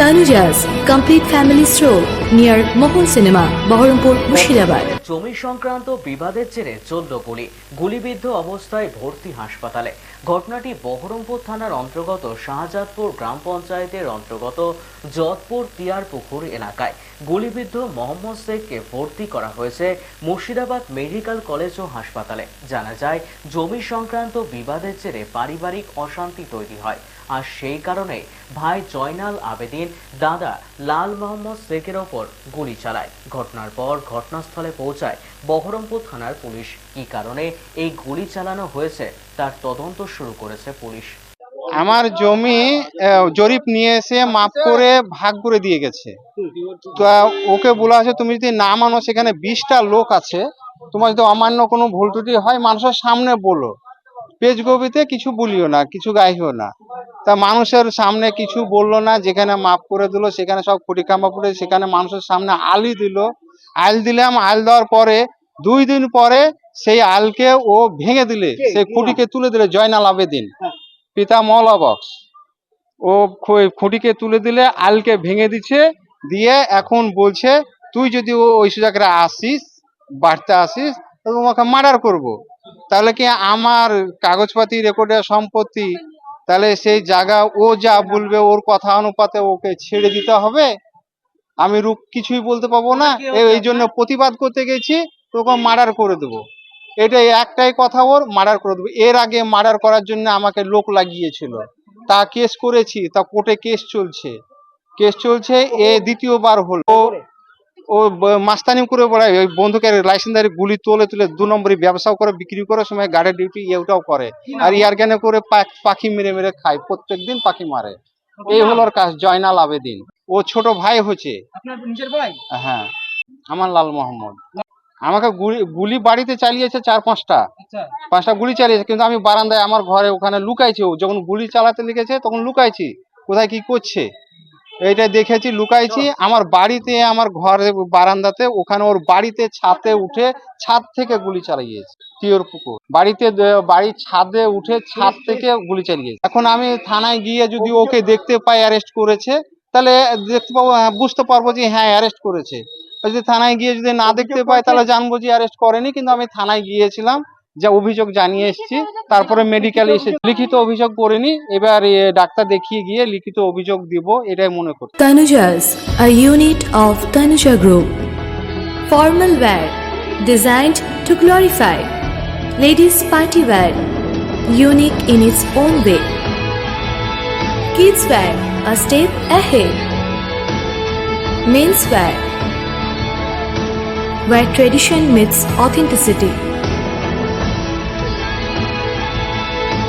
Tanuja's complete family stroll near Mohol Cinema, Baharampur, Mushirabad. জমি সংক্রান্ত বিবাদের জেরে চলল গুলি। গুলিবিদ্ধ অবস্থায় ভর্তি হাসপাতালে। ঘটনাটি বহরমপুর থানার অন্তর্গত শাহজাদপুর গ্রাম পঞ্চায়েতের অন্তর্গত যদপুর তিয়ারপুকুর এলাকায়। গুলিবিদ্ধ মোহাম্মদ শেখকে ভর্তি করা হয়েছে মুর্শিদাবাদ মেডিকেল কলেজ ও হাসপাতালে। জানা যায় জমি সংক্রান্ত বিবাদের জেরে পারিবারিক অশান্তি তৈরি হয়। আর সেই কারণে ভাই জয়নাল আবেদিন দাদা লাল মোহাম্মদ শেখের ওপর গুলি চালায়। ঘটনার পর ঘটনাস্থলে পৌঁছায় বহরমপুর থানার পুলিশ। কি কারণে এই গুলি চালানো হয়েছে তার তদন্ত শুরু করেছে পুলিশ। আমার জমি জরিপ নিয়ে এসে মাপ করে ভাগ করে দিয়ে গেছে। তো ওকে বলা আছে তুমি যদি না মানো, সেখানে বিশটা লোক আছে। তোমার যদি অমান্য কোনো ভুল ত্রুটি হয়, মানুষের সামনে বলো। পেজ গবিতে কিছু বলিও না, কিছু গাইও না। তা মানুষের সামনে কিছু বলল না যেখানে মাপ করে দিল সেখানে সব খুঁটিকাম্বা পড়ে সেখানে মানুষের সামনে আলি দিল। আল দিলাম আল দেওয়ার পরে দুই দিন পরে সেই আলকে ও ভেঙে দিলে সেই খুঁটিকে তুলে দিলে জয়নাল আবেদিন। পিতা মৌলা বক্স। ও খুঁটিকে তুলে দিলে আলকে ভেঙে দিচ্ছে দিয়ে এখন বলছে তুই যদি ও ওই জায়গায় আসিস বাড়তে আসিস তোমাকে মার্ডার করব। তাহলে কি আমার কাগজপাতি রেকর্ডের সম্পত্তি তাহলে সেই জায়গা ও যা বলবে ওর কথা অনুপাতে ওকে ছেড়ে দিতে হবে। আমি রূপ কিছুই বলতে পাবো না। এই জন্য প্রতিবাদ করতে গেছি তোকে মার্ডার করে দেবো। এটাই একটাই কথা ওর মার্ডার করে দেবো। এর আগে মার্ডার করার জন্য আমাকে লোক লাগিয়েছিল। তা কেস করেছি তা কোর্টে কেস চলছে। কেস চলছে এ দ্বিতীয়বার হলো। ও- মাস্তানি করে বেড়ায় ওই বন্ধুকে লাইসেন্সারি গুলি তোলে তুলে দু নম্বরই ব্যবসাও করে বিক্রি করার সময় গার্ডের ডিউটি এটাও করে। আর ইয়ার জ্ঞানে করে পাখি মেরে মেরে খায় প্রত্যেকদিন পাখি মারে। এই হলো ওর কাজ জয়নাল আবেদিন। ও ছোট ভাই হচ্ছে। হ্যাঁ আমার লাল মোহাম্মদ। আমাকে গুলি গুলি বাড়িতে চালিয়েছে চার পাঁচটা। আচ্ছা। পাঁচটা গুলি চালিয়েছে কিন্তু আমি বারান্দায় আমার ঘরে ওখানে লুকাইছি। ও যখন গুলি চালাতে লেগেছে তখন লুকাইছি। কোথায় কি করছে? এইটা দেখেছি লুকাইছি। আমার বাড়িতে আমার ঘরে বারান্দাতে ওখানে ওর বাড়িতে ছাদে উঠে ছাদ থেকে গুলি চালিয়েছে তিওর পুকুর বাড়িতে বাড়ির ছাদে উঠে ছাদ থেকে গুলি চালিয়েছে। এখন আমি থানায় গিয়ে যদি ওকে। দেখতে পাই অ্যারেস্ট করেছে তাহলে দেখতে পাবো হ্যাঁ, বুঝতে পারব যে হ্যাঁ অ্যারেস্ট করেছে। যদি থানায় গিয়ে যদি না দেখতে পাই তাহলে জানব যে অ্যারেস্ট করেনি কিন্তু আমি থানায় গিয়েছিলাম। যা অভিযোগ জানিয়ে এসেছি, তারপরে মেডিকেল এসে লিখিত অভিযোগ করেনি, এবার ডাক্তার দেখিয়ে গিয়ে লিখিত অভিযোগ দিব, এটাই মনে করি। Tanuja's a unit of Tanuja group formal wear designed to glorify ladies party wear unique in its own way kids wear a step ahead men's wear wear tradition meets authenticity